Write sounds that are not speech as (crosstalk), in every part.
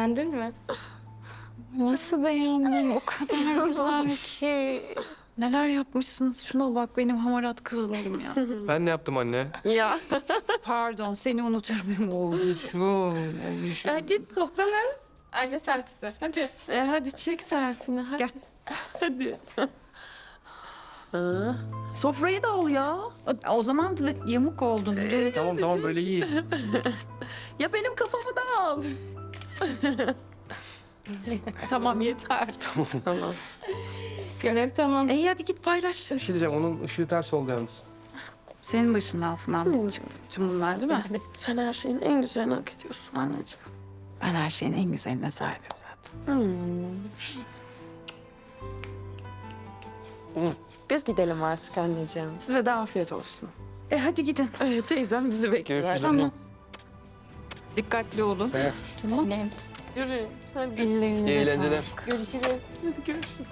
Beğendin mi? Nasıl beğendim? O kadar (laughs) güzel ki. Neler yapmışsınız? Şuna bak benim hamarat kızlarım ya. Ben ne yaptım anne? ya. Pardon seni unuturum olmuşum. olmuşum. Hadi toplanın. Anne selfie'si. Hadi. E, hadi çek selfie'ni hadi. Gel. Hadi. Aa, Sofrayı da al ya. O, zaman da yamuk oldun. Tamam tamam böyle iyi. Ya benim kafamı da al. (laughs) tamam yeter. Tamam. Görev tamam. İyi hadi git paylaş. Bir şey diyeceğim onun ışığı ters oldu yalnız. Senin başının altından çıktı tüm bunlar değil mi? Sen her şeyin en güzelini hak ediyorsun. Anneciğim. Ben her şeyin en güzeline sahibim zaten. Biz gidelim artık anneciğim. Size de afiyet olsun. E hadi gidin. Evet teyzem bizi bekliyor. Tamam. Dikkatli olun. Evet. Tamam. Yürü. Hadi. Ellerinize İyi eğlenceler. sağlık. Görüşürüz. Hadi görüşürüz.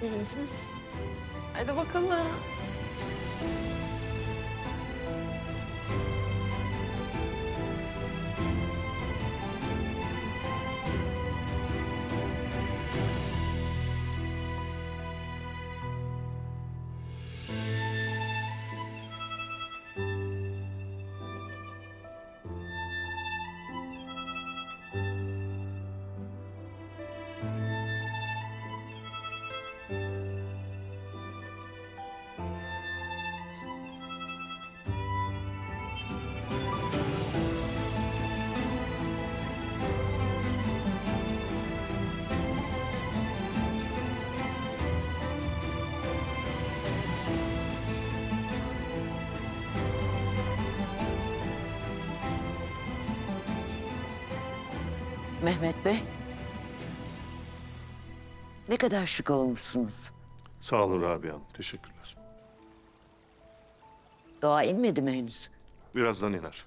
Görüşürüz. Hadi bakalım. Mehmet Bey. Ne kadar şık olmuşsunuz. Sağ olun Rabia Hanım. Teşekkürler. Doğa inmedi mi henüz? Birazdan iner.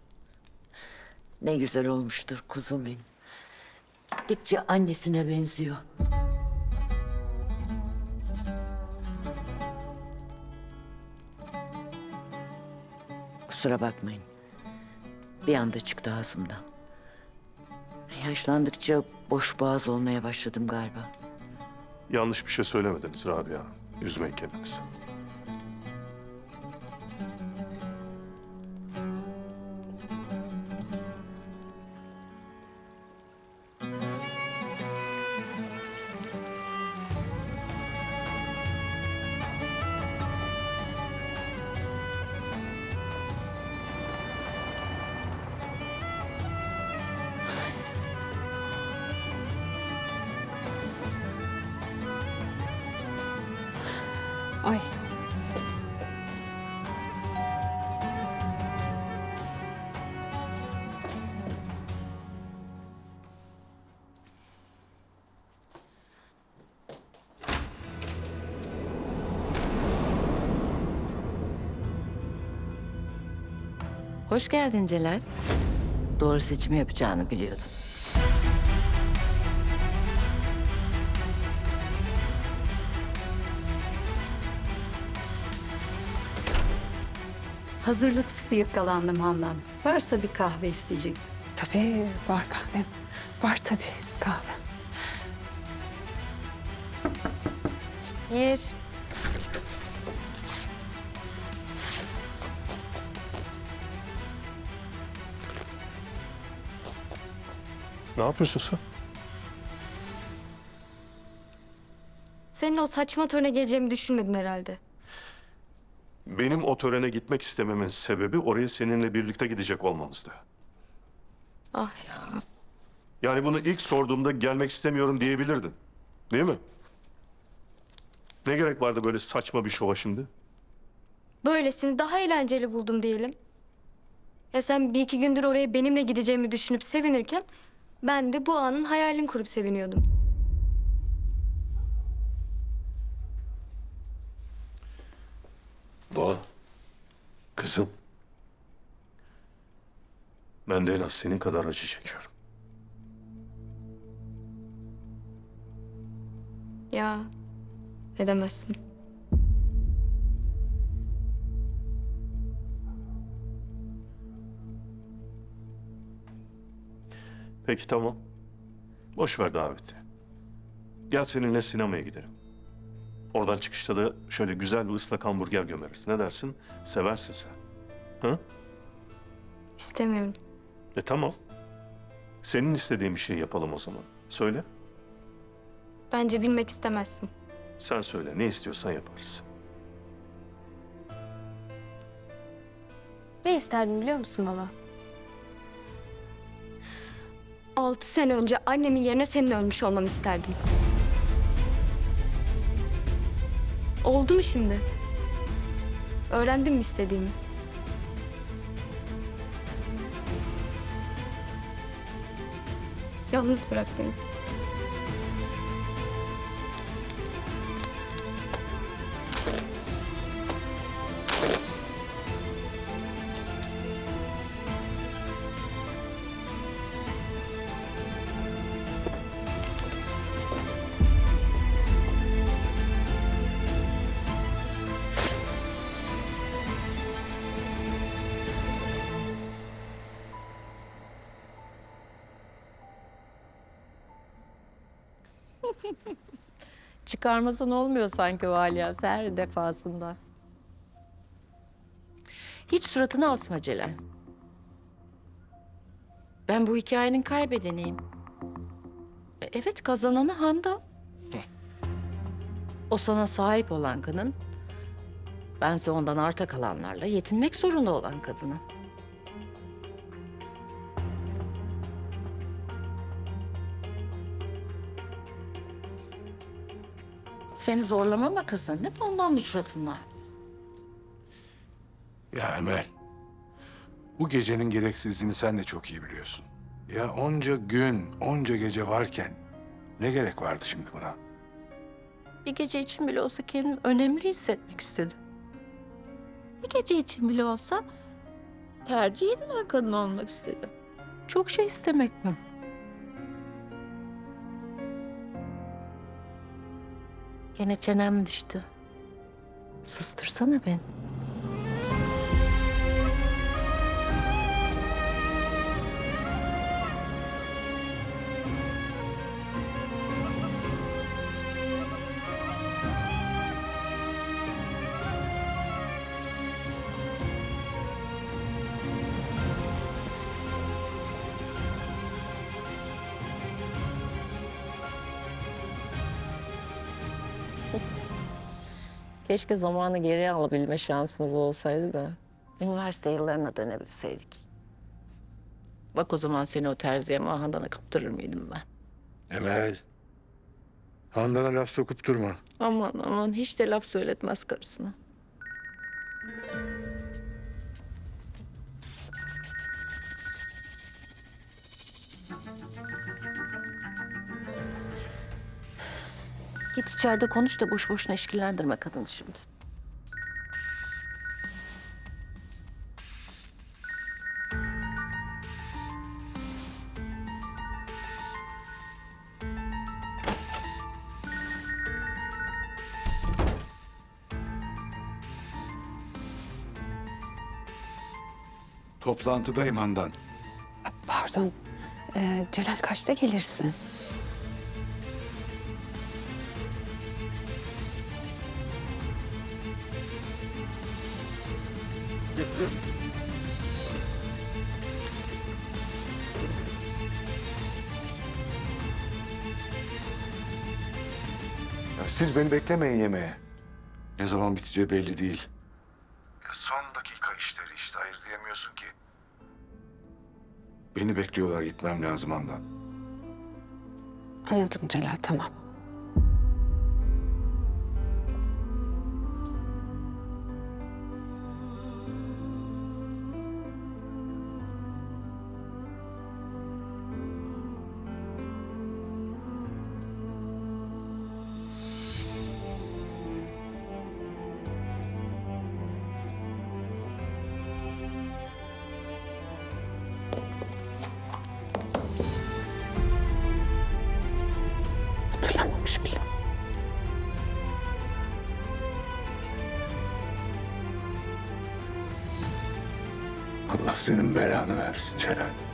Ne güzel olmuştur kuzum benim. Gittikçe annesine benziyor. Kusura bakmayın. Bir anda çıktı ağzımdan. Yaşlandıkça boş boğaz olmaya başladım galiba. Yanlış bir şey söylemediniz Rabia Hanım. Üzmeyin kendinizi. Hoş geldin Celal. Doğru seçimi yapacağını biliyordum. Hazırlıksız yakalandım Handan. Varsa bir kahve isteyecektim. Tabii var kahvem. Var tabii kahvem. Gir. Ne yapıyorsun sen? Senin o saçma törene geleceğimi düşünmedin herhalde. Benim o törene gitmek istememin sebebi oraya seninle birlikte gidecek olmamızdı. Ah ya. Yani bunu ilk sorduğumda gelmek istemiyorum diyebilirdin. Değil mi? Ne gerek vardı böyle saçma bir şova şimdi? Böylesini daha eğlenceli buldum diyelim. Ya sen bir iki gündür oraya benimle gideceğimi düşünüp sevinirken... ...ben de bu anın hayalini kurup seviniyordum. Doğa. Kızım. Ben de en az senin kadar acı çekiyorum. Ya ne demezsin. Peki tamam. Boş ver daveti. Gel seninle sinemaya gidelim. Oradan çıkışta da şöyle güzel bir ıslak hamburger gömeriz. Ne dersin? Seversin sen. Hı? İstemiyorum. E tamam. Senin istediğin bir şey yapalım o zaman. Söyle. Bence bilmek istemezsin. Sen söyle. Ne istiyorsan yaparız. Ne isterdim biliyor musun baba? Altı sene önce annemin yerine senin ölmüş olmanı isterdim. Oldu mu şimdi? Öğrendin mi istediğimi? Yalnız bırak beni. Çıkarmasan olmuyor sanki Valyas her defasında. Hiç suratını asma Celal. Ben bu hikayenin kaybedeniyim. E, Evet kazananı Handa. O sana sahip olan kadın. Bense ondan arta kalanlarla yetinmek zorunda olan kadını. Seni zorlamama kızın değil mi? Ondan bu suratınla. Ya Emel, bu gecenin gereksizliğini sen de çok iyi biliyorsun. Ya onca gün, onca gece varken ne gerek vardı şimdi buna? Bir gece için bile olsa kendimi önemli hissetmek istedim. Bir gece için bile olsa tercih edilen kadın olmak istedim. Çok şey istemek mi? Gene çenem düştü. Sustırsana beni. Keşke zamanı geri alabilme şansımız olsaydı da. Üniversite yıllarına dönebilseydik. Bak o zaman seni o terziye Mahandan'a kaptırır mıydım ben? Emel, Handan'a laf sokup durma. Aman aman hiç de laf söyletmez karısına. Git içeride konuş da boş boşuna işkillendirme kadını şimdi. Toplantıdayım Handan. Pardon. Ee, Celal kaçta gelirsin? Siz beni beklemeyin yemeğe. Ne zaman biteceği belli değil. Ya son dakika işleri işte hayır diyemiyorsun ki. Beni bekliyorlar gitmem lazım Handan. Anladım Celal tamam. Senin belanı versin Celal.